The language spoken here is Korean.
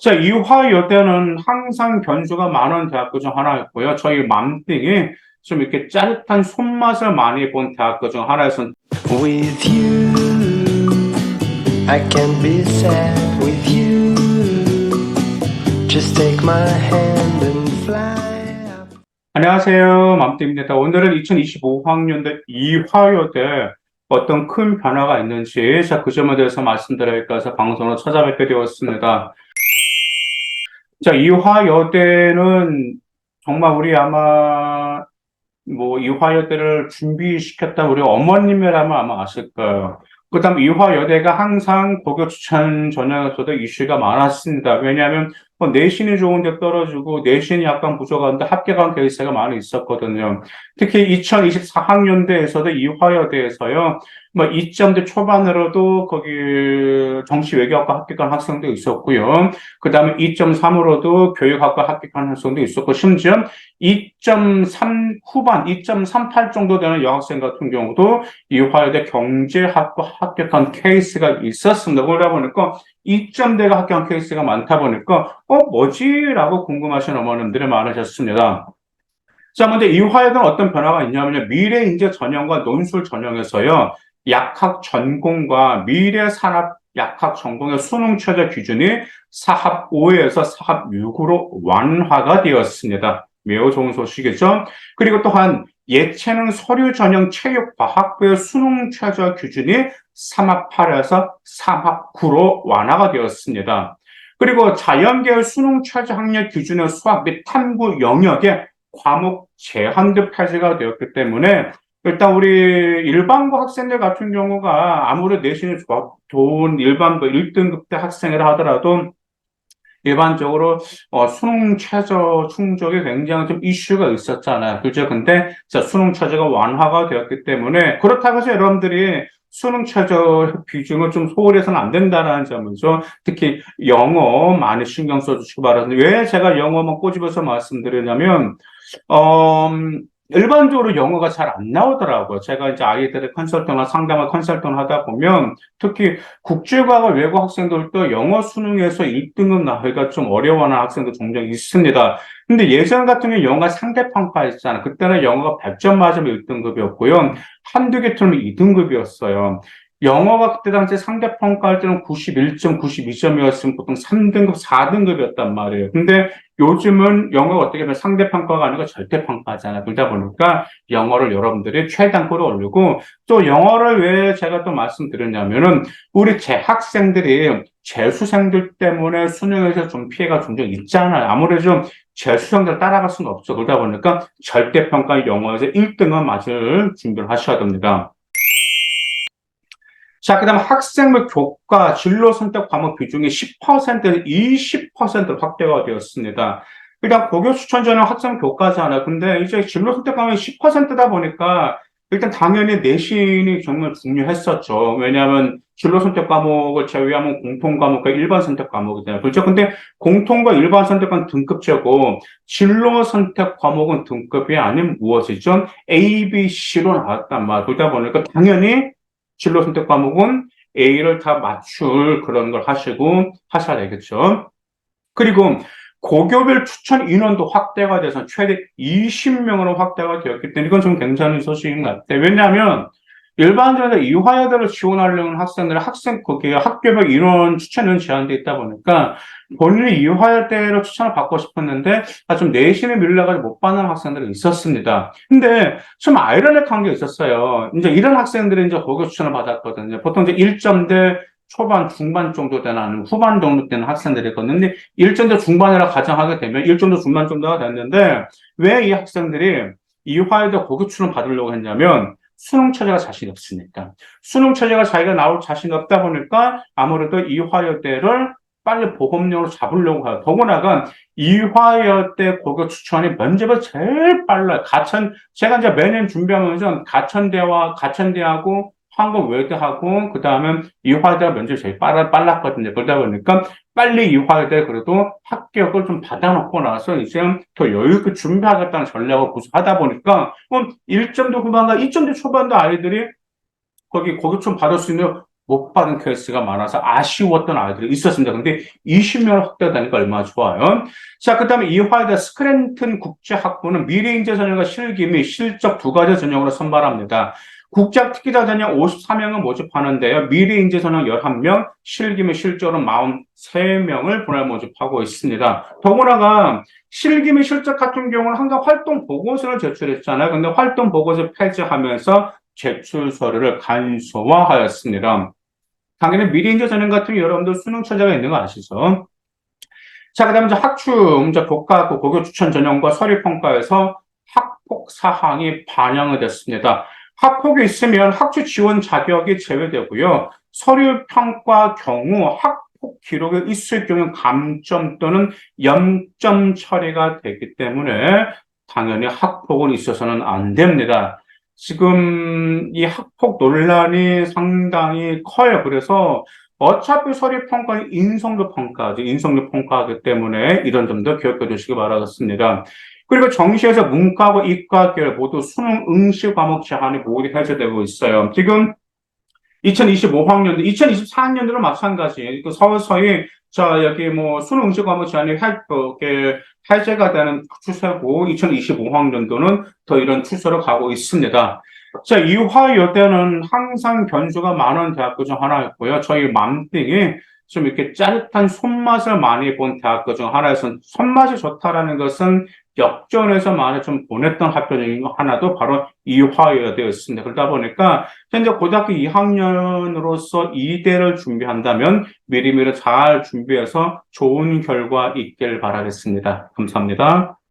자, 이화 여대는 항상 변수가 많은 대학교 중 하나였고요. 저희 맘띵이 좀 이렇게 짜릿한 손맛을 많이 본 대학교 중 하나였습니다. With you, I can be sad with you. Just take my hand and fly up. 안녕하세요. 맘띵입니다. 오늘은 2025학년도 이화여대 어떤 큰 변화가 있는지 자, 그 점에 대해서 말씀드릴까 해서 방송으로 찾아뵙게 되었습니다. 자, 이화여대는 정말 우리 아마 뭐 이화여대를 준비시켰다 우리 어머님이라면 아마 아실 거예요. 그 다음 이화여대가 항상 고교 추천 전형에서도 이슈가 많았습니다. 왜냐하면 뭐 내신이 좋은데 떨어지고 내신이 약간 부족한데 합격한 케이스가 많이 있었거든요. 특히 2024학년대에서도 이화여대에서요. 뭐 2점대 초반으로도 거기 정치 외교학과 합격한 학생도 있었고요. 그 다음에 2.3으로도 교육학과 합격한 학생도 있었고 심지어 2.3 후반, 2.38 정도 되는 여학생 같은 경우도 이화여대 경제학과 합격한 케이스가 있었습니다. 그러다 보니까 2점대가 합격한 케이스가 많다 보니까 어 뭐지? 라고 궁금하신 어머님들이 많으셨습니다. 자, 먼저 이화여대는 어떤 변화가 있냐면요. 미래 인재 전형과 논술 전형에서요. 약학 전공과 미래 산업 약학 전공의 수능 최저 기준이 사합 5에서 사합 6으로 완화가 되었습니다. 매우 좋은 소식이죠. 그리고 또한 예체능 서류 전형 체육 과학부의 수능 최저 기준이 3합 8에서 3합 9로 완화가 되었습니다. 그리고 자연계열 수능 최저 학력 기준의 수학 및 탐구 영역에 과목 제한도 폐지가 되었기 때문에 일단 우리 일반고 학생들 같은 경우가 아무리 내신이 좋아, 좋은 일반고 1등급 대 학생이라 하더라도 일반적으로 어, 수능 최저 충족이 굉장히 좀 이슈가 있었잖아요. 그죠? 근데 자, 수능 최저가 완화가 되었기 때문에 그렇다고 해서 여러분들이 수능 최저 비중을 좀 소홀히 해서는 안 된다는 점이죠. 특히 영어 많이 신경 써주시기 바랍니다. 왜 제가 영어만 꼬집어서 말씀드리냐면, 어, 음, 일반적으로 영어가 잘 안 나오더라고요. 제가 이제 아이들의 컨설팅을 상담을 컨설팅 하다 보면 특히 국제과학 외국 학생들도 영어 수능에서 1등급 나기가 좀 어려워하는 학생도 종종 있습니다. 근데 예전 같은 경우 영어가 상대평가 있잖아요. 그때는 영어가 100점 맞으면 1등급이었고요. 한두 개 틀면 2등급이었어요. 영어가 그때 당시에 상대평가할 때는 91점, 92점이었으면 보통 3등급, 4등급이었단 말이에요. 근데 요즘은 영어가 어떻게 보면 상대평가가 아니고 절대평가잖아요. 그러다 보니까 영어를 여러분들이 최단고로 올리고 또 영어를 왜 제가 또 말씀드렸냐면은 우리 재학생들이 재수생들 때문에 수능에서 좀 피해가 종종 있잖아요. 아무래도 좀 재수생들 따라갈 수는 없죠. 그러다 보니까 절대평가 영어에서 1등은 맞을 준비를 하셔야 됩니다. 자, 그 다음 학생 및 교과 진로 선택 과목 비중이 10%에서 20%로 확대가 되었습니다. 일단 고교 추천 전형 학생 교과잖아요. 근데 이제 진로 선택 과목이 10%다 보니까 일단 당연히 내신이 정말 중요했었죠. 왜냐하면 진로 선택 과목을 제외하면 공통 과목과 일반 선택 과목이잖아요. 그렇죠? 근데 공통과 일반 선택은 등급제고 진로 선택 과목은 등급이 아닌 무엇이죠? A, B, C로 나왔단 말이에요. 그러다 보니까 당연히 진로 선택 과목은 A를 다 맞출 그런 걸 하시고 하셔야 되겠죠. 그리고 고교별 추천 인원도 확대가 돼서 최대 20명으로 확대가 되었기 때문에 이건 좀 괜찮은 소식인 것 같아요. 왜냐하면 일반적으로 이화여대를 지원하려는 학생들은 학생 거기에 학교별 인원 추천은 제한돼 있다 보니까 본인이 이화여대로 추천을 받고 싶었는데 아, 좀 내신에 밀려가지고 못 받는 학생들이 있었습니다. 근데 좀 아이러니한 게 있었어요. 이제 이런 학생들이 이제 고교 추천을 받았거든요. 보통 이제 1점대 초반, 중반 정도 되는 아니면 후반 정도 되는 학생들이거든요. 근데 1점대 중반이라 가정하게 되면 1점대 중반 정도가 됐는데 왜 이 학생들이 이화여대 고교 추천을 받으려고 했냐면 수능 체제가 자신이 없으니까. 수능 체제가 자기가 나올 자신이 없다 보니까 아무래도 이화여대를 빨리 보험료로 잡으려고 해요. 더구나가 이화여대 고교 추천이 면접을 제일 빨라요. 가천, 제가 이제 매년 준비하면서 가천대와, 가천대하고 한국 외대하고, 그 다음에 이화여대가 면접이 제일 빨라, 빨랐거든요. 그러다 보니까 빨리 이화여대 그래도 합격을 좀 받아놓고 나서 이제 더 여유 있게 준비하겠다는 전략을 구사하다 보니까, 어, 1점도 후반과 2점도 초반도 아이들이 거기 고교촌 받을 수 있는 못 받은 케이스가 많아서 아쉬웠던 아이들이 있었습니다. 근데 20명 확대되니까 얼마나 좋아요. 자, 그 다음에 이화여대 스크랜튼 국제학부는 미래인재 전형과 실기 및 실적 두 가지 전형으로 선발합니다. 국작 특기자 전형 54명을 모집하는데요. 미래 인재 전형 11명, 실기 및 실적으로 43명을 분할 모집하고 있습니다. 더구나가 실기 및 실적 같은 경우는 항상 활동 보고서를 제출했잖아요. 근데 활동 보고서 폐지하면서 제출 서류를 간소화하였습니다. 당연히 미래 인재 전형 같은 여러분들 수능 처자가 있는 거 아시죠? 자, 그 다음에 이제 학춤, 이제 교과학부 고교 추천 전형과 서류 평가에서 학폭 사항이 반영이 됐습니다. 학폭이 있으면 학추 지원 자격이 제외되고요. 서류 평가 경우 학폭 기록이 있을 경우 감점 또는 0점 처리가 되기 때문에 당연히 학폭은 있어서는 안 됩니다. 지금 이 학폭 논란이 상당히 커요. 그래서 어차피 서류 평가는 인성도 평가지, 인성도 평가하기 때문에 이런 점도 기억해 두시기 바라겠습니다. 그리고 정시에서 문과하고 이과계열 모두 수능 응시 과목 제한이 모두 해제되고 있어요. 지금 2025학년도, 2024학년도로 마찬가지. 그 서서히 자 여기 뭐 수능 응시 과목 제한이 해, 어, 해제가 되는 추세고 2025학년도는 더 이런 추세로 가고 있습니다. 자, 이화여대는 항상 변수가 많은 대학교 중 하나였고요. 저희 맘띵이 좀 이렇게 짜릿한 손맛을 많이 본 대학교 중 하나에서 손맛이 좋다라는 것은 역전에서 많이 좀 보냈던 학교 중 하나도 바로 이화여대였습니다. 그러다 보니까 현재 고등학교 2학년으로서 이대를 준비한다면 미리미리 잘 준비해서 좋은 결과 있길 바라겠습니다. 감사합니다.